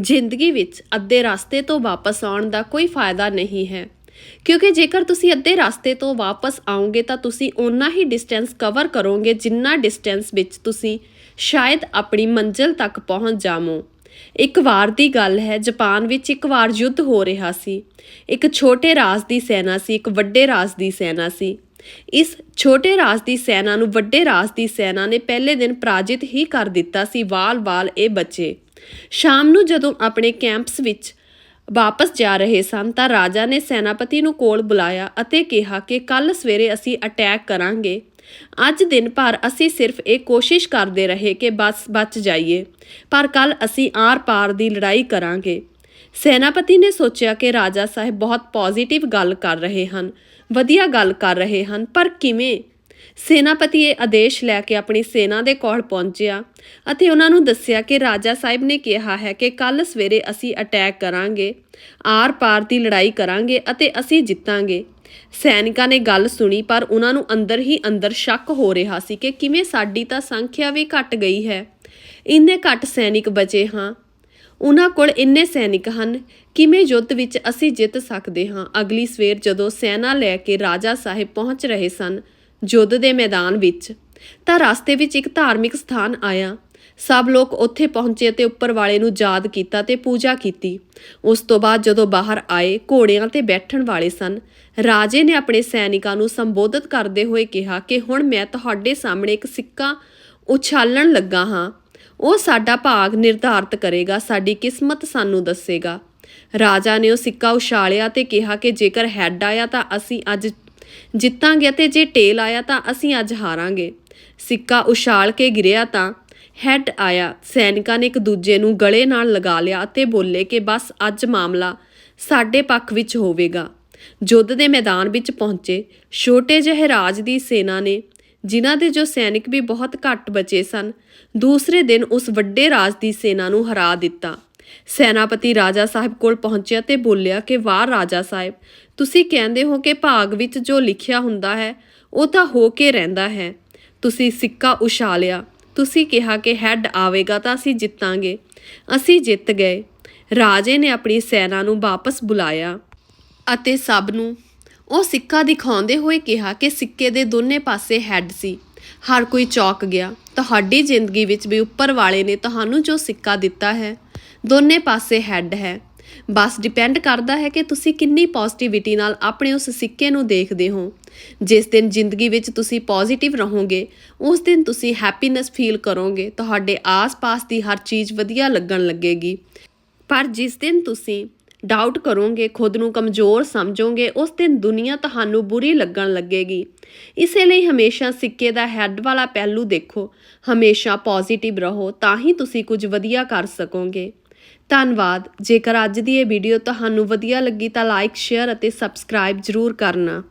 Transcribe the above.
ਜ਼ਿੰਦਗੀ ਵਿੱਚ ਅੱਧੇ ਰਸਤੇ ਤੋਂ ਵਾਪਸ ਆਉਣ ਦਾ ਕੋਈ ਫਾਇਦਾ ਨਹੀਂ ਹੈ। ਕਿਉਂਕਿ ਜੇਕਰ ਤੁਸੀਂ ਅੱਧੇ ਰਸਤੇ ਤੋਂ ਵਾਪਸ ਆਓਗੇ ਤਾਂ ਤੁਸੀਂ ਓਨਾ ਹੀ ਡਿਸਟੈਂਸ ਕਵਰ ਕਰੋਗੇ ਜਿੰਨਾ ਡਿਸਟੈਂਸ ਵਿੱਚ ਤੁਸੀਂ ਸ਼ਾਇਦ ਆਪਣੀ ਮੰਜ਼ਿਲ ਤੱਕ ਪਹੁੰਚ ਜਾਵੋ। ਇੱਕ ਵਾਰ ਦੀ ਗੱਲ ਹੈ, ਜਾਪਾਨ ਵਿੱਚ ਇੱਕ ਵਾਰ ਯੁੱਧ ਹੋ ਰਿਹਾ ਸੀ। ਇੱਕ ਛੋਟੇ ਰਾਜ ਦੀ ਸੈਨਾ ਸੀ, ਇੱਕ ਵੱਡੇ ਰਾਜ ਦੀ ਸੈਨਾ ਸੀ। ਇਸ ਛੋਟੇ ਰਾਜ ਦੀ ਸੈਨਾ ਨੂੰ ਵੱਡੇ ਰਾਜ ਦੀ ਸੈਨਾ ਨੇ ਪਹਿਲੇ ਦਿਨ ਪਰਾਜਿਤ ਹੀ ਕਰ ਦਿੱਤਾ ਸੀ। ਵਾਲ-ਵਾਲ ਇਹ ਬੱਚੇ। ਸ਼ਾਮ ਨੂੰ ਜਦੋਂ ਆਪਣੇ ਕੈਂਪਸ ਵਿੱਚ ਵਾਪਸ ਜਾ ਰਹੇ ਸਨ ਤਾਂ ਰਾਜਾ ਨੇ ਸੈਨਾਪਤੀ ਨੂੰ ਕੋਲ ਬੁਲਾਇਆ ਅਤੇ ਕਿਹਾ ਕਿ ਕੱਲ ਸਵੇਰੇ ਅਸੀਂ ਅਟੈਕ ਕਰਾਂਗੇ। ਅੱਜ ਦਿਨ ਭਰ ਅਸੀਂ ਸਿਰਫ ਇਹ ਕੋਸ਼ਿਸ਼ ਕਰਦੇ ਰਹੇ ਕਿ ਬਸ ਬਚ ਜਾਈਏ, ਪਰ ਕੱਲ ਅਸੀਂ ਆਰ-ਪਾਰ ਦੀ ਲੜਾਈ ਕਰਾਂਗੇ। ਸੈਨਾਪਤੀ ਨੇ ਸੋਚਿਆ ਕਿ ਰਾਜਾ ਸਾਹਿਬ ਬਹੁਤ ਪੋਜ਼ਿਟਿਵ ਗੱਲ ਕਰ ਰਹੇ ਹਨ, ਵਧੀਆ ਗੱਲ ਕਰ ਰਹੇ ਹਨ, ਪਰ ਕਿਵੇਂ ਸੈਨਾਪਤੀ ਇਹ ਆਦੇਸ਼ ਲੈ ਕੇ ਆਪਣੀ ਸੈਨਾ ਦੇ ਕੋਲ ਪਹੁੰਚਿਆ ਅਤੇ ਉਹਨਾਂ ਨੂੰ ਦੱਸਿਆ ਕਿ ਰਾਜਾ ਸਾਹਿਬ ਨੇ ਕਿਹਾ ਹੈ ਕਿ ਕੱਲ ਸਵੇਰੇ ਅਸੀਂ ਅਟੈਕ ਕਰਾਂਗੇ ਆਰ-ਪਾਰ ਦੀ ਲੜਾਈ ਕਰਾਂਗੇ ਅਤੇ ਅਸੀਂ ਜਿੱਤਾਂਗੇ। ਸੈਨਿਕਾਂ ਨੇ ਗੱਲ ਸੁਣੀ, ਪਰ ਉਹਨਾਂ ਨੂੰ ਅੰਦਰ ਹੀ ਅੰਦਰ ਸ਼ੱਕ ਹੋ ਰਿਹਾ ਸੀ ਕਿ ਕਿਵੇਂ ਸਾਡੀ ਤਾਂ ਸੰਖਿਆ ਵੀ ਘਟ ਗਈ ਹੈ। ਇੰਨੇ ਘੱਟ ਸੈਨਿਕ ਬਚੇ ਹਾਂ। ਉਹਨਾਂ ਕੋਲ ਇੰਨੇ ਸੈਨਿਕ ਹਨ, ਕਿਵੇਂ ਯੁੱਧ ਵਿੱਚ ਅਸੀਂ ਜਿੱਤ ਸਕਦੇ ਹਾਂ? ਅਗਲੀ ਸਵੇਰ ਜਦੋਂ ਸੈਨਾ ਲੈ ਕੇ ਰਾਜਾ ਸਾਹਿਬ ਪਹੁੰਚ ਰਹੇ ਸਨ ਯੁੱਧ ਦੇ ਮੈਦਾਨ ਵਿੱਚ, ਤਾਂ ਰਸਤੇ ਵਿੱਚ ਇੱਕ ਧਾਰਮਿਕ ਸਥਾਨ ਆਇਆ। ਸਭ ਲੋਕ ਉੱਥੇ ਪਹੁੰਚੇ ਅਤੇ ਉੱਪਰ ਵਾਲੇ ਨੂੰ ਯਾਦ ਕੀਤਾ ਤੇ ਪੂਜਾ ਕੀਤੀ। ਉਸ ਤੋਂ ਬਾਅਦ ਜਦੋਂ ਬਾਹਰ ਆਏ, ਘੋੜਿਆਂ ਤੇ ਬੈਠਣ ਵਾਲੇ ਸਨ। ਰਾਜੇ ਨੇ ਆਪਣੇ ਸੈਨਿਕਾਂ ਨੂੰ ਸੰਬੋਧਿਤ ਕਰਦੇ ਹੋਏ ਕਿਹਾ ਕਿ, ਹੁਣ ਮੈਂ ਤੁਹਾਡੇ ਸਾਹਮਣੇ ਇੱਕ ਸਿੱਕਾ ਉਛਾਲਣ ਲੱਗਾ ਹਾਂ। ਉਹ ਸਾਡਾ ਭਾਗ ਨਿਰਧਾਰਤ ਕਰੇਗਾ, ਸਾਡੀ ਕਿਸਮਤ ਸਾਨੂੰ ਦੱਸੇਗਾ। ਰਾਜਾ ਨੇ ਉਹ ਸਿੱਕਾ ਉਛਾਲਿਆ ਤੇ ਕਿਹਾ ਕਿ ਜੇਕਰ ਹੈੱਡ ਆਇਆ ਤਾਂ ਅਸੀਂ ਅੱਜ ਜਿੱਤਾਂਗੇ ਅਤੇ ਜੇ ਟੇਲ ਆਇਆ ਤਾਂ ਅਸੀਂ ਅੱਜ ਹਾਰਾਂਗੇ। ਸਿੱਕਾ ਉਛਾਲ ਕੇ ਗਿਰਿਆ ਤਾਂ ਹੈੱਡ ਆਇਆ। ਸੈਨਿਕਾਂ ਨੇ ਇੱਕ ਦੂਜੇ ਨੂੰ ਗਲੇ ਨਾਲ ਲਗਾ ਲਿਆ ਅਤੇ ਬੋਲੇ ਕਿ ਬਸ ਅੱਜ ਮਾਮਲਾ ਸਾਡੇ ਪੱਖ ਵਿੱਚ ਹੋਵੇਗਾ। ਯੁੱਧ ਦੇ ਮੈਦਾਨ ਵਿੱਚ ਪਹੁੰਚੇ। ਛੋਟੇ ਜਿਹੇ ਰਾਜ ਦੀ ਸੈਨਾ ਨੇ, ਜਿਨ੍ਹਾਂ ਦੇ ਜੋ ਸੈਨਿਕ ਵੀ ਬਹੁਤ ਘੱਟ ਬਚੇ ਸਨ, ਦੂਸਰੇ ਦਿਨ ਉਸ ਵੱਡੇ ਰਾਜ ਦੀ ਸੈਨਾ ਨੂੰ ਹਰਾ ਦਿੱਤਾ। ਸੈਨਾਪਤੀ ਰਾਜਾ ਸਾਹਿਬ ਕੋਲ ਪਹੁੰਚਿਆ ਤੇ ਬੋਲਿਆ ਕਿ ਵਾਹ ਰਾਜਾ ਸਾਹਿਬ, ਤੁਸੀਂ ਕਹਿੰਦੇ ਹੋ ਕਿ ਭਾਗ ਵਿੱਚ ਜੋ ਲਿਖਿਆ ਹੁੰਦਾ ਹੈ, ਉਹ ਤਾਂ ਹੋ ਕੇ ਰਹਿੰਦਾ ਹੈ। ਤੁਸੀਂ ਸਿੱਕਾ ਉਛਾਲਿਆ, ਤੁਸੀਂ ਕਿਹਾ ਕਿ ਹੈੱਡ ਆਵੇਗਾ ਤਾਂ ਅਸੀਂ ਜਿੱਤਾਂਗੇ। ਅਸੀਂ ਜਿੱਤ ਗਏ। ਰਾਜੇ ਨੇ ਆਪਣੀ ਸੈਨਾ ਨੂੰ ਵਾਪਸ ਬੁਲਾਇਆ ਅਤੇ ਸਭ ਨੂੰ ਉਹ ਸਿੱਕਾ ਦਿਖਾਉਂਦੇ ਹੋਏ ਕਿਹਾ ਕਿ ਸਿੱਕੇ ਦੇ ਦੋਨੇ ਪਾਸੇ ਹੈੱਡ ਸੀ। ਹਰ ਕੋਈ ਚੌਕ ਗਿਆ। ਤੁਹਾਡੀ ਜ਼ਿੰਦਗੀ ਵਿੱਚ ਵੀ ਉੱਪਰ ਵਾਲੇ ਨੇ ਤੁਹਾਨੂੰ ਜੋ ਸਿੱਕਾ ਦਿੱਤਾ ਹੈ, ਦੋਨੇ ਪਾਸੇ ਹੈੱਡ ਹੈ। ਬਸ ਡਿਪੈਂਡ ਕਰਦਾ ਹੈ ਕਿ ਤੁਸੀਂ ਕਿੰਨੀ ਪੋਜ਼ਿਟਿਵਿਟੀ ਨਾਲ ਆਪਣੇ ਉਸ ਸਿੱਕੇ ਨੂੰ ਦੇਖਦੇ ਹੋ। ਜਿਸ ਦਿਨ ਜ਼ਿੰਦਗੀ ਵਿੱਚ ਤੁਸੀਂ ਪੋਜ਼ਿਟਿਵ ਰਹੋਗੇ, ਉਸ ਦਿਨ ਤੁਸੀਂ ਹੈਪੀਨੈਸ ਫੀਲ ਕਰੋਗੇ। ਤੁਹਾਡੇ ਆਸ-ਪਾਸ ਦੀ ਹਰ ਚੀਜ਼ ਵਧੀਆ ਲੱਗਣ ਲੱਗੇਗੀ। ਪਰ ਜਿਸ ਦਿਨ ਤੁਸੀਂ ਡਾਊਟ ਕਰੋਗੇ, ਖੁਦ ਨੂੰ ਕਮਜ਼ੋਰ ਸਮਝੋਗੇ, ਉਸ ਦਿਨ ਦੁਨੀਆ ਤੁਹਾਨੂੰ ਬੁਰੀ ਲੱਗਣ ਲੱਗੇਗੀ। ਇਸੇ ਲਈ ਹਮੇਸ਼ਾ ਸਿੱਕੇ ਦਾ ਹੈੱਡ ਵਾਲਾ ਪਹਿਲੂ ਦੇਖੋ। ਹਮੇਸ਼ਾ ਪੋਜ਼ਿਟਿਵ ਰਹੋ, ਤਾਂ ਹੀ ਤੁਸੀਂ ਕੁਝ ਵਧੀਆ ਕਰ ਸਕੋਗੇ। ਧੰਨਵਾਦ। ਜੇਕਰ ਅੱਜ ਦੀ ਇਹ ਵੀਡੀਓ ਤੁਹਾਨੂੰ ਵਧੀਆ ਲੱਗੀ ਤਾਂ ਲਾਈਕ ਸ਼ੇਅਰ ਅਤੇ ਸਬਸਕ੍ਰਾਈਬ ਜ਼ਰੂਰ ਕਰਨਾ।